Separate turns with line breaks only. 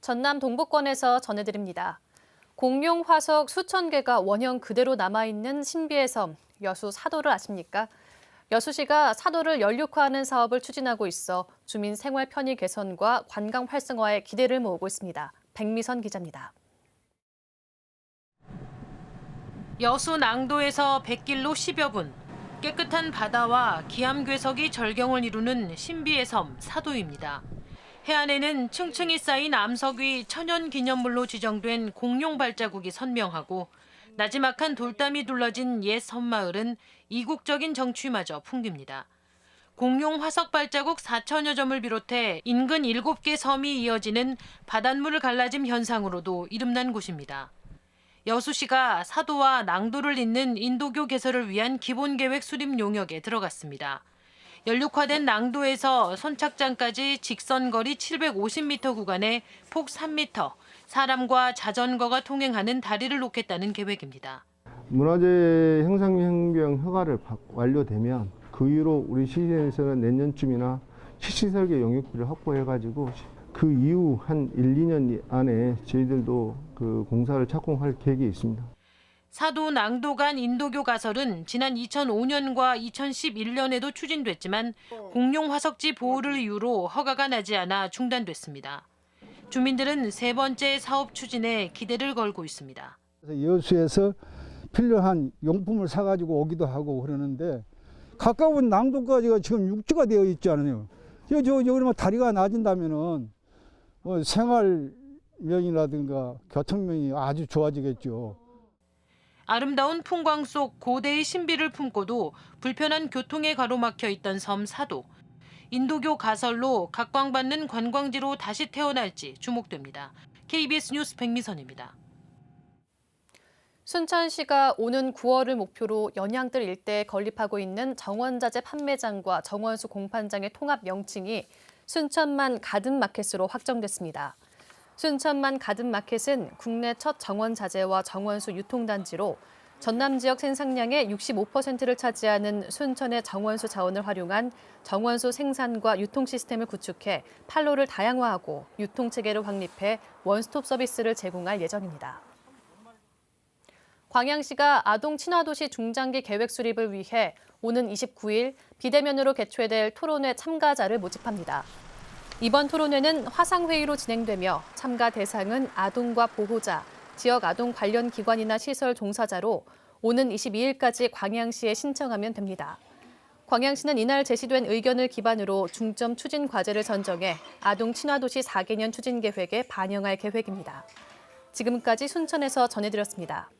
전남 동북권에서 전해드립니다. 공룡 화석 수천 개가 원형 그대로 남아있는 신비의 섬 여수 사도를 아십니까? 여수시가 사도를 연륙화하는 사업을 추진하고 있어 주민 생활 편의 개선과 관광 활성화에 기대를 모으고 있습니다. 백미선 기자입니다. 여수 낭도에서 백길로 10여 분, 깨끗한 바다와 기암괴석이 절경을 이루는 신비의 섬 사도입니다. 해안에는 층층이 쌓인 암석이 천연기념물로 지정된 공룡 발자국이 선명하고 나지막한 돌담이 둘러진 옛 섬마을은 이국적인 정취마저 풍깁니다. 공룡 화석 발자국 4천여 점을 비롯해 인근 7개 섬이 이어지는 바닷물 갈라짐 현상으로도 이름난 곳입니다. 여수시가 사도와 낭도를 잇는 인도교 개설을 위한 기본계획 수립 용역에 들어갔습니다. 연륙화된 낭도에서 선착장까지 직선 거리 750m 구간에 폭 3m, 사람과 자전거가 통행하는 다리를 놓겠다는 계획입니다.
문화재 형상행정 허가를 받- 완료되면 그 이후로 우리 시에서는 내년쯤이나 시시설계 용역비를 확보해가지고 그 이후 한 1, 2년 안에 저희들도 그 공사를 착공할 계획이 있습니다.
사도 낭도 간 인도교 가설은 지난 2005년과 2011년에도 추진됐지만 공룡 화석지 보호를 이유로 허가가 나지 않아 중단됐습니다. 주민들은 세 번째 사업 추진에 기대를 걸고 있습니다.
여수에서 필요한 용품을 사가지고 오기도 하고 그러는데 가까운 낭도까지가 지금 육지가 되어 있지 않아요. 저, 저, 저, 그러면 다리가 낮은다면은 뭐 생활면이라든가 교통면이 아주 좋아지겠죠.
아름다운 풍광 속 고대의 신비를 품고도 불편한 교통에 가로막혀 있던 섬 사도. 인도교 가설로 각광받는 관광지로 다시 태어날지 주목됩니다. KBS 뉴스 백미선입니다. 순천시가 오는 9월을 목표로 연양들 일대에 건립하고 있는 정원자재 판매장과 정원수 공판장의 통합 명칭이 순천만 가든마켓으로 확정됐습니다. 순천만 가든마켓은 국내 첫 정원 자재와 정원수 유통단지로 전남 지역 생산량의 65%를 차지하는 순천의 정원수 자원을 활용한 정원수 생산과 유통 시스템을 구축해 판로를 다양화하고 유통 체계를 확립해 원스톱 서비스를 제공할 예정입니다. 광양시가 아동 친화도시 중장기 계획 수립을 위해 오는 29일 비대면으로 개최될 토론회 참가자를 모집합니다. 이번 토론회는 화상회의로 진행되며 참가 대상은 아동과 보호자, 지역 아동 관련 기관이나 시설 종사자로 오는 22일까지 광양시에 신청하면 됩니다. 광양시는 이날 제시된 의견을 기반으로 중점 추진 과제를 선정해 아동 친화도시 4개년 추진 계획에 반영할 계획입니다. 지금까지 순천에서 전해드렸습니다.